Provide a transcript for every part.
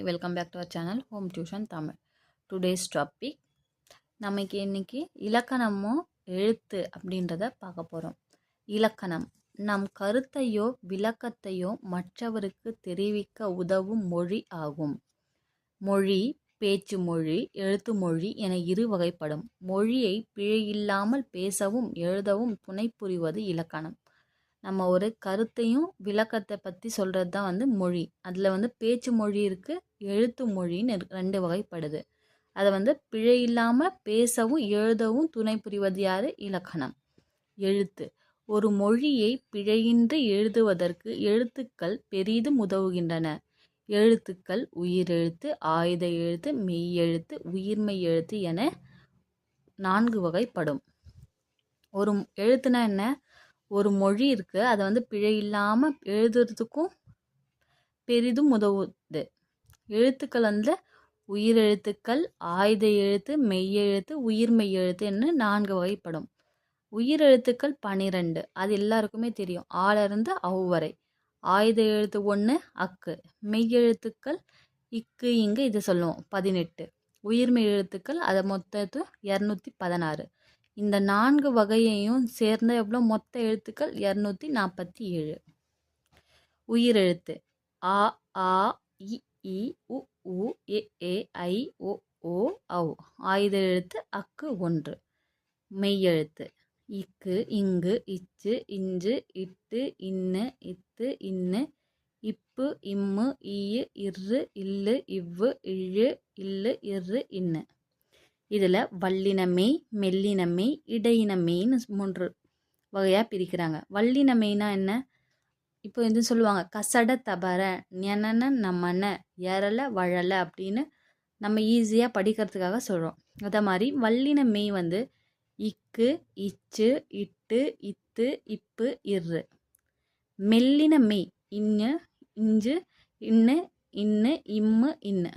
Hi welcome back to our channel home tuition Tamil today's topic நமக்கு இன்னைக்கு இலக்கணமும் எழுத்து அப்படின்றத பார்க்க போகிறோம் இலக்கணம் நம் கருத்தையோ விளக்கத்தையோ மற்றவருக்கு தெரிவிக்க உதவும் மொழி ஆகும். மொழி பேச்சு மொழி எழுத்து மொழி என இரு வகைப்படும். மொழியை பிழையில்லாமல் பேசவும் எழுதவும் துணை புரிவது இலக்கணம். நம்ம ஒரு கருத்தையும் விளக்கத்தை பற்றி சொல்கிறது தான் வந்து மொழி. அதில் வந்து பேச்சு மொழி இருக்குது எழுத்து மொழின்னு ரெண்டு வகைப்படுது. அதை வந்து பிழை இல்லாமல் பேசவும் எழுதவும் துணை புரிவது யார்? இலக்கணம். எழுத்து. ஒரு மொழியை பிழையின்றி எழுதுவதற்கு எழுத்துக்கள் பெரிதும் உதவுகின்றன. எழுத்துக்கள் உயிரெழுத்து ஆயுத எழுத்து மெய்யெழுத்து உயிர்மை எழுத்து என நான்கு வகைப்படும். ஒரு எழுத்துனா என்ன? ஒரு மொழி இருக்குது அதை வந்து பிழை இல்லாமல் எழுதுறதுக்கும் பெரிதும் உதவுது. எழுத்துக்கள் வந்து உயிரெழுத்துக்கள் ஆயுத எழுத்து மெய்யெழுத்து உயிர்மெய் எழுத்து என்று நான்கு வகைப்படும். உயிரெழுத்துக்கள் பனிரெண்டு. அது எல்லாருக்குமே தெரியும். ஆளிருந்து அவ்வரை ஆயுத எழுத்து ஒன்று அக்கு. மெய்யெழுத்துக்கள் இக்கு இங்கு இது சொல்லுவோம். பதினெட்டு. உயிர்மெய் எழுத்துக்கள் அதை மொத்தத்து இரநூத்தி பதினாறு. இந்த நான்கு வகையையும் சேர்ந்த எவ்வளோ மொத்த எழுத்துக்கள் இரநூத்தி நாற்பத்தி ஏழு. உயிரெழுத்து. ஆ ஆ இ இ உ உ ஏ ஏ ஐ ஓ ஓ ஔ. ஆயுத எழுத்து அக்கு ஒன்று. மெய்யெழுத்து. இக்கு இங்கு இச்சு இஞ்சு இட்டு இன்னு இத்து இன்னு. இப்பு இம்மு ஈயு இரு இல்லு இவ்வு இழு இல்லு இரு இன்னு. இதில் வல்லினமே மெல்லினமே இடையினமேன்னு மூன்று வகையாக பிரிக்கிறாங்க. வல்லினமேனா என்ன? இப்போ இது சொல்லுவாங்க கசட தபர ஞனன நம்மன எரல வழல அப்படின்னு நம்ம ஈஸியாக படிக்கிறதுக்காக சொல்கிறோம் அதே மாதிரி வல்லின மெய் வந்து இக்கு இச்சு இட்டு இத்து இப்பு இரு மெல்லின மெய் இன்னு இஞ்சு இன்னு இன்னு இம்மு இன்னு.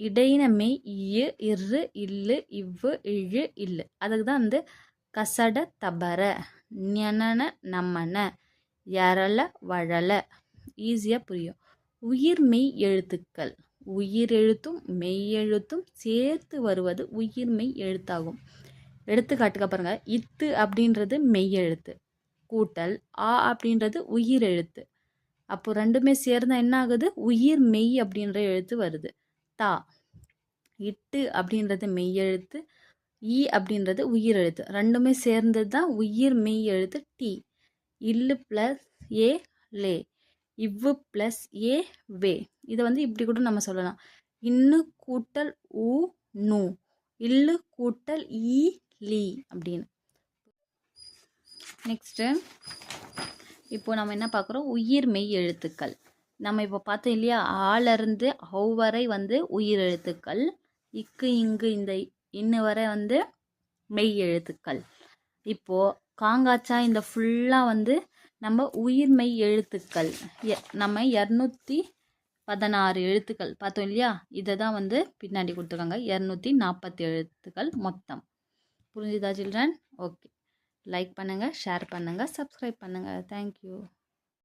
இடையினமே இயு இரு இல்லு இவ்வு இழு இல்லு. அதுக்கு தான் வந்து கசட தபர. ஞனன நம்மன எரல வழல ஈஸியாக புரியும். உயிர் மெய் எழுத்துக்கள். உயிர் எழுத்தும் மெய் எழுத்தும் சேர்த்து வருவது உயிர் மெய் எழுத்தாகும். எடுத்துக்காட்டுக்க பாருங்க. இத்து அப்படின்றது மெய் எழுத்து. கூட்டல் ஆ அப்படின்றது உயிர் எழுத்து. அப்போ ரெண்டுமே சேர்ந்தால் என்ன ஆகுது? உயிர் மெய் அப்படின்ற எழுத்து வருது. தா இட்டு அப்படின்றது மெய்யெழுத்து ஈ அப்படின்றது உயிர் எழுத்து. ரெண்டுமே சேர்ந்தது தான் உயிர் மெய் எழுத்து டி. இல்லு plus A Leh. இவ்வு plus A வே. இதை வந்து இப்படி கூட நம்ம சொல்லலாம். இன்னு கூட்டல் ஊ நூ. இல்லு கூட்டல் ஈ லீ அப்படின்னு. நெக்ஸ்ட்டு இப்போ நம்ம என்ன பார்க்குறோம்? உயிர் மெய் எழுத்துக்கள். நம்ம இப்போ பார்த்தோம் இல்லையா? ஆலருந்து அவ்வரை வந்து உயிர் எழுத்துக்கள் இக்கு இங்கு இந்த இன்னு வரை வந்து மெய் எழுத்துக்கள். இப்போது காங்காச்சா இந்த ஃபுல்லாக வந்து நம்ம உயிர் மெய் எழுத்துக்கள். நம்ம இரநூத்தி பதினாறு எழுத்துக்கள் பார்த்தோம் இல்லையா? இதை தான் வந்து பின்னாடி கொடுத்துருக்காங்க. இரநூத்தி நாற்பத்தி எழுத்துக்கள் மொத்தம். புரிஞ்சுதா சில்ட்ரன்? ஓகே. லைக் பண்ணுங்கள் ஷேர் பண்ணுங்கள் சப்ஸ்கிரைப் பண்ணுங்கள் தேங்க்யூ.